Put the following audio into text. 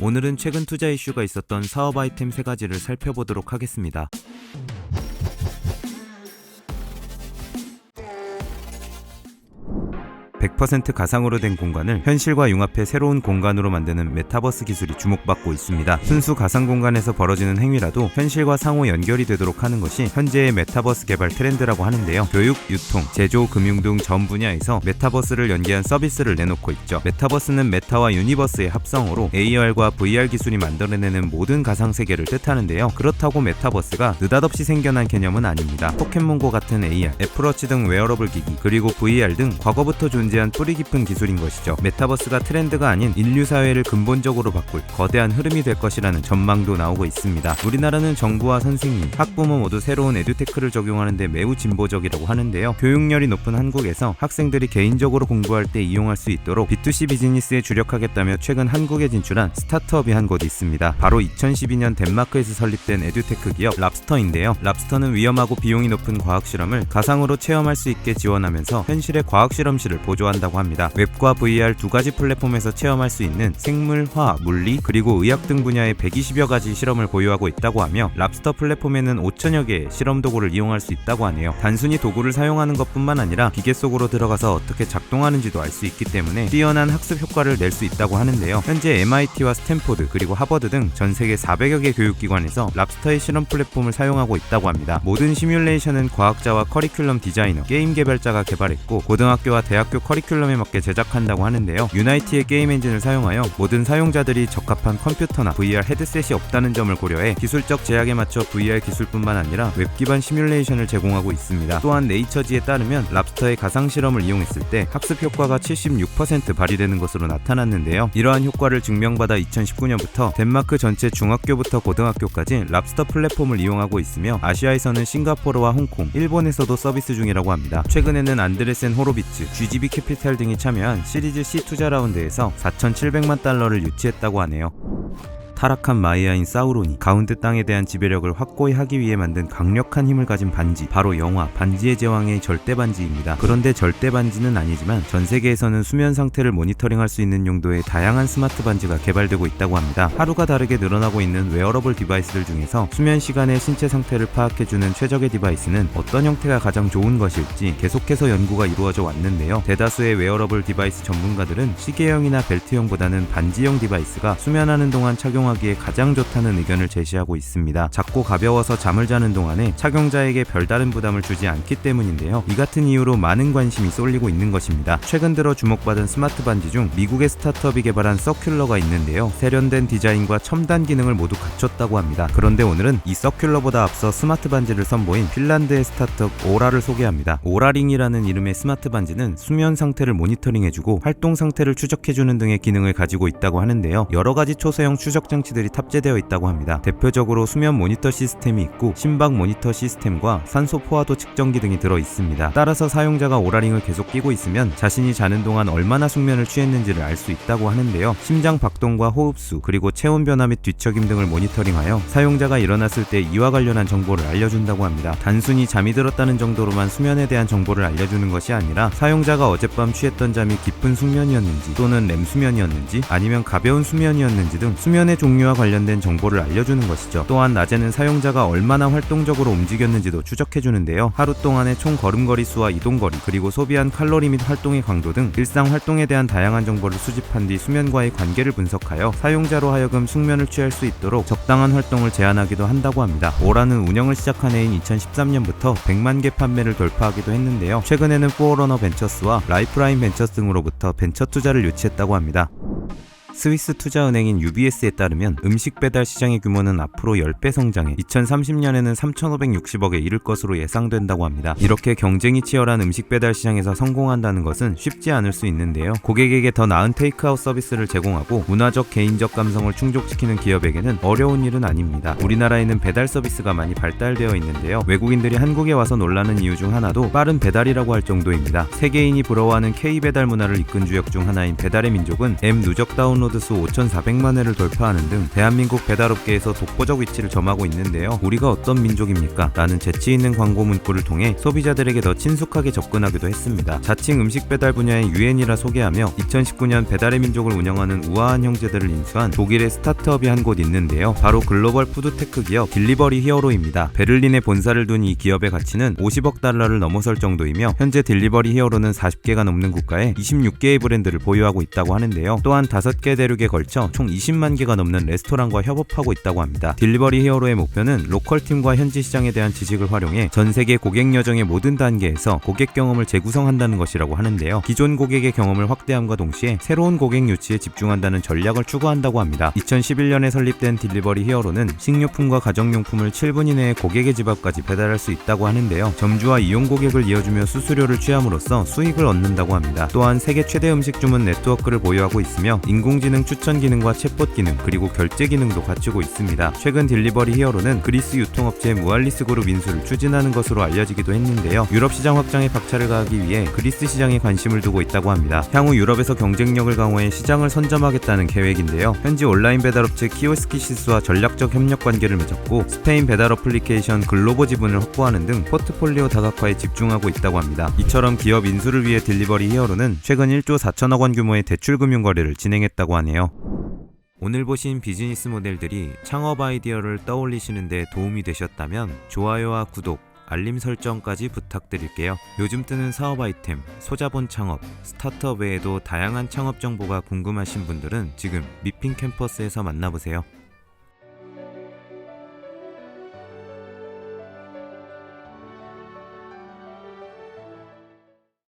오늘은 최근 투자 이슈가 있었던 사업 아이템 세 가지를 살펴보도록 하겠습니다. 100% 가상으로 된 공간을 현실과 융합해 새로운 공간으로 만드는 메타버스 기술이 주목받고 있습니다. 순수 가상 공간에서 벌어지는 행위라도 현실과 상호 연결이 되도록 하는 것이 현재의 메타버스 개발 트렌드라고 하는데요. 교육, 유통, 제조, 금융 등 전 분야에서 메타버스를 연계한 서비스를 내놓고 있죠. 메타버스는 메타와 유니버스의 합성어로 AR과 VR 기술이 만들어내는 모든 가상 세계를 뜻하는데요. 그렇다고 메타버스가 느닷없이 생겨난 개념은 아닙니다. 포켓몬고 같은 AR, 애플워치 등 웨어러블 기기, 그리고 VR 등 과거부터 존재 한 뿌리 깊은 기술인 것이죠. 메타버스가 트렌드가 아닌 인류 사회를 근본적으로 바꿀 거대한 흐름이 될 것이라는 전망도 나오고 있습니다. 우리나라는 정부와 선생님, 학부모 모두 새로운 에듀테크를 적용하는데 매우 진보적이라고 하는데요. 교육열이 높은 한국에서 학생들이 개인적으로 공부할 때 이용할 수 있도록 B2C 비즈니스에 주력하겠다며 최근 한국에 진출한 스타트업이 한곳 있습니다. 바로 2012년 덴마크에서 설립된 에듀테크 기업 랍스터인데요. 랍스터는 위험하고 비용이 높은 과학 실험을 가상으로 체험할 수 있게 지원하면서 현실의 과학 실험실을 보조 한다고 합니다. 웹과 VR 두 가지 플랫폼에서 체험할 수 있는 생물, 화학, 물리, 그리고 의학 등 분야의 120여 가지 실험을 보유하고 있다고 하며 랍스터 플랫폼에는 5천여 개의 실험 도구를 이용할 수 있다고 하네요. 단순히 도구를 사용하는 것뿐만 아니라 기계 속으로 들어가서 어떻게 작동하는지도 알 수 있기 때문에 뛰어난 학습 효과를 낼 수 있다고 하는데요. 현재 MIT와 스탠포드 그리고 하버드 등 전 세계 400여 개 교육기관에서 랍스터의 실험 플랫폼을 사용하고 있다고 합니다. 모든 시뮬레이션은 과학자와 커리큘럼 디자이너, 게임 개발자가 개발했고 고등학교와 대학교 커리큘럼 에 맞게 제작한다고 하는데요. 유나이티의 게임 엔진을 사용하여 모든 사용자들이 적합한 컴퓨터나 VR 헤드셋이 없다는 점을 고려해 기술적 제약에 맞춰 VR 기술뿐만 아니라 웹 기반 시뮬레이션을 제공하고 있습니다. 또한 네이처지에 따르면 랍스터의 가상 실험을 이용했을 때 학습 효과가 76% 발휘되는 것으로 나타났는데요. 이러한 효과를 증명받아 2019년부터 덴마크 전체 중학교부터 고등학교까지 랍스터 플랫폼을 이용하고 있으며 아시아에서는 싱가포르와 홍콩, 일본에서도 서비스 중이라고 합니다. 최근에는 안드레센 호로비츠, GGB 캐피탈 등이 참여한 시리즈 C 투자 라운드에서 4,700만 달러를 유치했다고 하네요. 타락한 마이아인 사우론이 가운데 땅에 대한 지배력을 확고히 하기 위해 만든 강력한 힘을 가진 반지, 바로 영화 반지의 제왕의 절대 반지입니다. 그런데 절대 반지는 아니지만 전 세계에서는 수면 상태를 모니터링할 수 있는 용도의 다양한 스마트 반지가 개발되고 있다고 합니다. 하루가 다르게 늘어나고 있는 웨어러블 디바이스들 중에서 수면 시간의 신체 상태를 파악해주는 최적의 디바이스는 어떤 형태가 가장 좋은 것일지 계속해서 연구가 이루어져 왔는데요. 대다수의 웨어러블 디바이스 전문가들은 시계형이나 벨트형보다는 반지형 디바이스가 수면하는 동안 착 용하기에 가장 좋다는 의견을 제시하고 있습니다. 작고 가벼워서 잠을 자는 동안에 착용자에게 별다른 부담을 주지 않기 때문인데요. 이 같은 이유로 많은 관심이 쏠리고 있는 것입니다. 최근 들어 주목받은 스마트 반지 중 미국의 스타트업이 개발한 서큘러가 있는데요. 세련된 디자인과 첨단 기능을 모두 갖췄다고 합니다. 그런데 오늘은 이 서큘러보다 앞서 스마트 반지를 선보인 핀란드의 스타트업 오라를 소개합니다. 오라링이라는 이름의 스마트 반지는 수면 상태를 모니터링해주고 활동 상태를 추적해주는 등의 기능을 가지고 있다고 하는데요. 여러 가지 초소형 추적 장 치들이 탑재되어 있다고 합니다. 대표적으로 수면 모니터 시스템이 있고 심박 모니터 시스템과 산소 포화도 측정기 등이 들어 있습니다. 따라서 사용자가 오라링을 계속 끼고 있으면 자신이 자는 동안 얼마나 숙면을 취했는지를 알 수 있다고 하는데요. 심장 박동과 호흡수 그리고 체온 변화 및 뒤척임 등을 모니터링하여 사용자가 일어났을 때 이와 관련한 정보를 알려준다고 합니다. 단순히 잠이 들었다는 정도로만 수면에 대한 정보를 알려주는 것이 아니라 사용자가 어젯밤 취했던 잠이 깊은 숙면이었는지 또는 렘 수면이었는지 아니면 가벼운 수면이었는지 등 수면의 종류와 관련된 정보를 알려주는 것이죠. 또한 낮에는 사용자가 얼마나 활동적으로 움직였는지도 추적해주는데요. 하루 동안의 총 걸음거리 수와 이동거리 그리고 소비한 칼로리 및 활동의 강도 등 일상 활동에 대한 다양한 정보를 수집한 뒤 수면과의 관계를 분석하여 사용자로 하여금 숙면을 취할 수 있도록 적당한 활동을 제한하기도 한다고 합니다. 오라는 운영을 시작한 해인 2013년부터 100만 개 판매를 돌파하기도 했는데요. 최근에는 포어러너 벤처스와 라이프라인 벤처스 등으로부터 벤처 투자를 유치했다고 합니다. 스위스 투자은행인 UBS에 따르면 음식 배달 시장의 규모는 앞으로 10배 성장해 2030년에는 3,560억에 이를 것으로 예상된다고 합니다. 이렇게 경쟁이 치열한 음식 배달 시장에서 성공한다는 것은 쉽지 않을 수 있는데요. 고객에게 더 나은 테이크아웃 서비스를 제공하고 문화적 개인적 감성을 충족시키는 기업에게는 어려운 일은 아닙니다. 우리나라에는 배달 서비스가 많이 발달되어 있는데요. 외국인들이 한국에 와서 놀라는 이유 중 하나도 빠른 배달이라고 할 정도입니다. 세계인이 부러워하는 K 배달 문화를 이끈 주역 중 하나인 배달의 민족은 앱 누적 다운로드 다운로드 수 5,400만 회를 돌파하는 등 대한민국 배달업계에서 독보적 위치를 점하고 있는데요. 우리가 어떤 민족입니까? 라는 재치 있는 광고 문구를 통해 소비자들에게 더 친숙하게 접근하기도 했습니다. 자칭 음식 배달 분야의 유엔이라 소개하며 2019년 배달의 민족을 운영하는 우아한 형제들을 인수한 독일의 스타트업이 한 곳 있는데요. 바로 글로벌 푸드테크 기업 딜리버리 히어로입니다. 베를린에 본사를 둔 이 기업의 가치는 50억 달러를 넘어설 정도이며 현재 딜리버리 히어로는 40개가 넘는 국가에 26개의 브랜드를 보유하고 있다고 하는데요. 또한 5개 대륙에 걸쳐 총 20만 개가 넘는 레스토랑과 협업하고 있다고 합니다. 딜리버리 히어로의 목표는 로컬 팀과 현지 시장에 대한 지식을 활용해 전 세계 고객 여정의 모든 단계에서 고객 경험을 재구성한다는 것이라고 하는데요. 기존 고객의 경험을 확대함과 동시에 새로운 고객 유치에 집중한다는 전략을 추구한다고 합니다. 2011년에 설립된 딜리버리 히어로는 식료품과 가정용품을 7분 이내에 고객의 집 앞까지 배달할 수 있다고 하는데요. 점주와 이용 고객을 이어주며 수수료를 취함으로써 수익을 얻는다고 합니다. 또한 세계 최대 음식 주문 네트워크를 보유하고 있으며 인공지능 추천 기능과 챗봇 기능 그리고 결제 기능도 갖추고 있습니다. 최근 딜리버리 히어로는 그리스 유통업체 무알리스 그룹 인수를 추진하는 것으로 알려지기도 했는데요. 유럽 시장 확장에 박차를 가하기 위해 그리스 시장에 관심을 두고 있다고 합니다. 향후 유럽에서 경쟁력을 강화해 시장을 선점하겠다는 계획인데요. 현지 온라인 배달업체 키오스키 시스와 전략적 협력 관계를 맺었고 스페인 배달 어플리케이션 글로보 지분을 확보하는 등 포트폴리오 다각화에 집중하고 있다고 합니다. 이처럼 기업 인수를 위해 딜리버리 히어로는 최근 1조 4천억 원 규모의 대출 금융 거래를 진행했 하네요. 오늘 보신 비즈니스 모델들이 창업 아이디어를 떠올리시는데 도움이 되셨다면 좋아요와 구독, 알림 설정까지 부탁드릴게요. 요즘 뜨는 사업 아이템, 소자본 창업, 스타트업 외에도 다양한 창업 정보가 궁금하신 분들은 지금 미핑 캠퍼스에서 만나보세요.